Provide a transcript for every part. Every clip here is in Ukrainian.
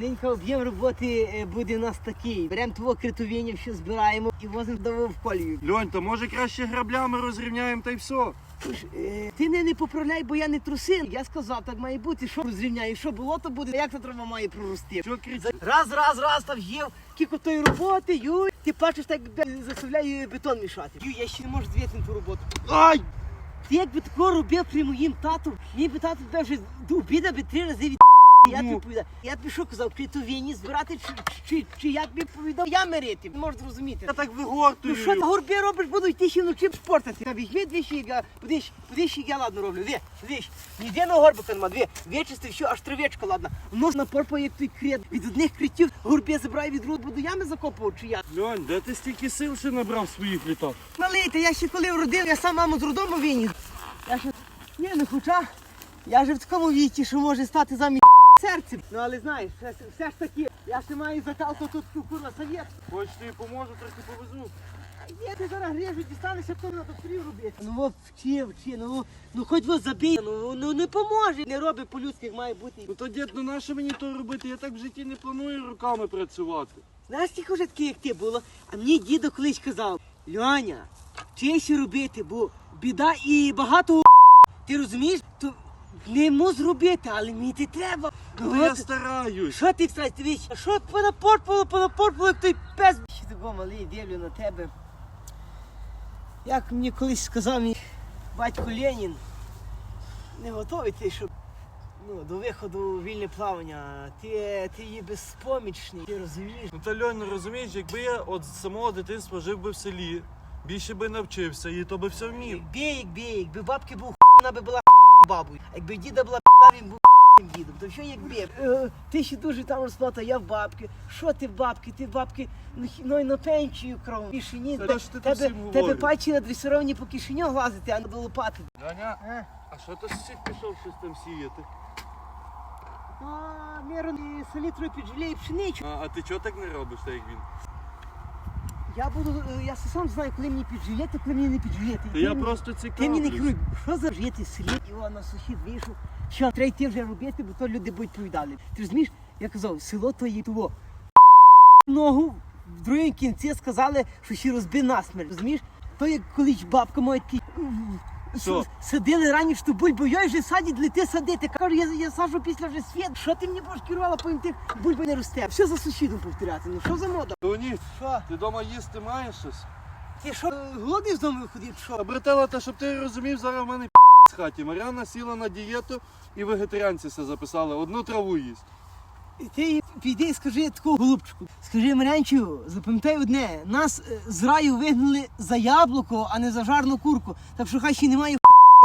Ненька об'єм роботи е, буде у нас такий. Беремо твого критовіння, все збираємо і возимо до в колію. Льонь, то може краще граблями розрівняємо та й все. Е, Ти не, не поправляй, бо я не трусин. Я сказав, так має бути, що розрівняю, що було, то буде, як то трава має прорости. Що кричиш? Раз, раз, раз, там є кілько тої роботи, юй, ти бачиш, так заставляю бетон мішати. Юй, я ще не можу звідти ту роботу. Ай! Ти якби тако робив при моїм тату, мій би тато тебе вже до обіда би три рази від я тобі Ну. повідав. Я тобі що казав, критовіні збирати, чи, чи, чи я тобі повідав, я мирити. Не можеш зрозуміти. Я так вигортую. Ну що на горбі робиш, буду йти ще вночі спортати. Та візьми дві ще, я, як я ладно роблю. Дві, дві, ніде на горбика нема, дві. Вичисти все, аж тривечка ладна. Нос на порпа, як той крет. Від одних критів горбі забираю, від другого буду ями закопувати, чи я. Льонь, де ти стільки сил ще набрав своїх літах? Малийте, я ще коли вродив, я сам маму з роддому виніс. Я ще, ні, не хоча, я вже в такому віці, що може стати замість серцем. Ну але знаєш, все, все ж таки, я ще маю закалку тут курва совєт. Хочеш тобі поможу, трохи повезу. Є, ти зараз грежу, дістанешся, то на докторів робити. Ну от вчи, вчи, ну, ну хоч вас забій, ну, ну не поможе. Не роби по-людськи, як має бути. Ну то дід, ну нащо мені то робити? Я так в житті не планую руками працювати. Знаєш, тільки вже таке, як ти було, а мені дідо колись казав, Льоня, вчися робити, бо біда і багато ти розумієш, то не можу зробити, але мені ти треба. Ну Ну, я стараюсь. що ти встать, ти що понапортувало, понапортувало, як той пес. Ще такого малий, дивлю на тебе. Як мені колись сказав мій батько Ленін, не готовий ти, щоб ну, до виходу у вільне плавання. Ти, ти є безпомічний, ти розумієш? Ну та Льонь, розумієш, якби я от з самого дитинства жив би в селі, більше би навчився і то би все вмів. Якби, якби, якби бабки був вона би була бабою. Якби діда була він був дідом. То що якби? Е, ти ще дуже там розплата, я в бабки. Що ти в бабки? Ти в бабки ну, хі- ну, і на пенсію кров. Більше ні. Тебе, що ти тебе, всім тебе говориш? пальці надресировані по кишеню глазити, а не до лопати. Льоня, А, а що ти сусід пішов щось там сіяти? а Мирон, і селітрою піджаліє пшеничку. А, а ти чого так не робиш, так як він? Я буду, е, я сам знаю, коли мені піджаліти, коли мені не підживляти. Та я просто Ти мені не цікавлюсь. керуй, що за жити селі, його на сухі вийшов, що треба йти вже робити, бо то люди будуть повідали. Ти розумієш, я казав, село то є того. Ногу в другому кінці сказали, що ще розби насмерть, розумієш? То як колись бабка моя такий. Що? Садили раніше ту бульбу, я вже садять, лети садити. Кажу, я, я саджу після вже світ. Що ти мені будеш керувала, потім тих бульби не росте. Все за сусідом повторяти. Ну що за мода? Тоні, Що? ти вдома їсти маєш щось? Ти що, голодний з дому виходив? Що? А та щоб ти розумів, зараз в мене з хаті. Мар'яна сіла на дієту і вегетаріанці все записали. Одну траву їсть. Ти піди скажи таку голубчику. Скажи, Марянчу, запам'ятай одне, нас е, з раю вигнали за яблуко, а не за жарну курку. Так що хай ще немає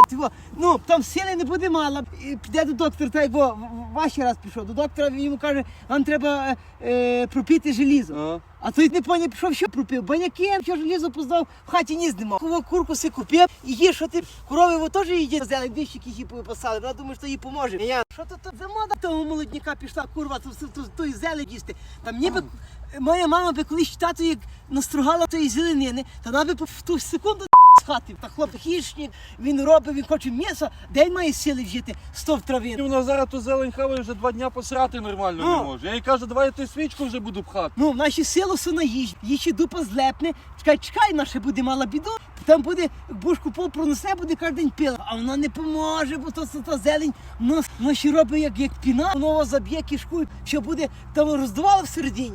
Тиво, ну там сили не буде мала. І Піде до доктора, та й бо ваші раз пішов. До доктора він йому каже, вам треба е, е, пропити желізо. А? А той не поняв, пішов, що пропив. Баняки, що желізо поздав, в хаті ніс нема. Кого курку си купив і є, що ти корови во теж їдять, зелень двіщики її попасали. Вона думає, що їй поможе. Я, що то тут за мода того молодняка пішла, курва, то, то, то, то, зелень їсти. Там ніби моя мама би колись тату як настругала тої зеленини, то вона би в ту секунду хати. Та хлоп хищник, він робить, він хоче м'ясо, де він має сили вжити стов трави. І вона зараз ту зелень хаває вже два дня посрати нормально Ну. не може. Я їй кажу, давай я ту свічку вже буду пхати. Ну, в наші все на їжі. Їй ще дупа злепне. Чекай, чекай, наша буде мала біду. Там буде бушку пол пронесе, буде кожен день пила. А вона не поможе, бо то, то, та зелень воно, ще робить як, як піна, воно заб'є кишку, що буде там роздувало всередині.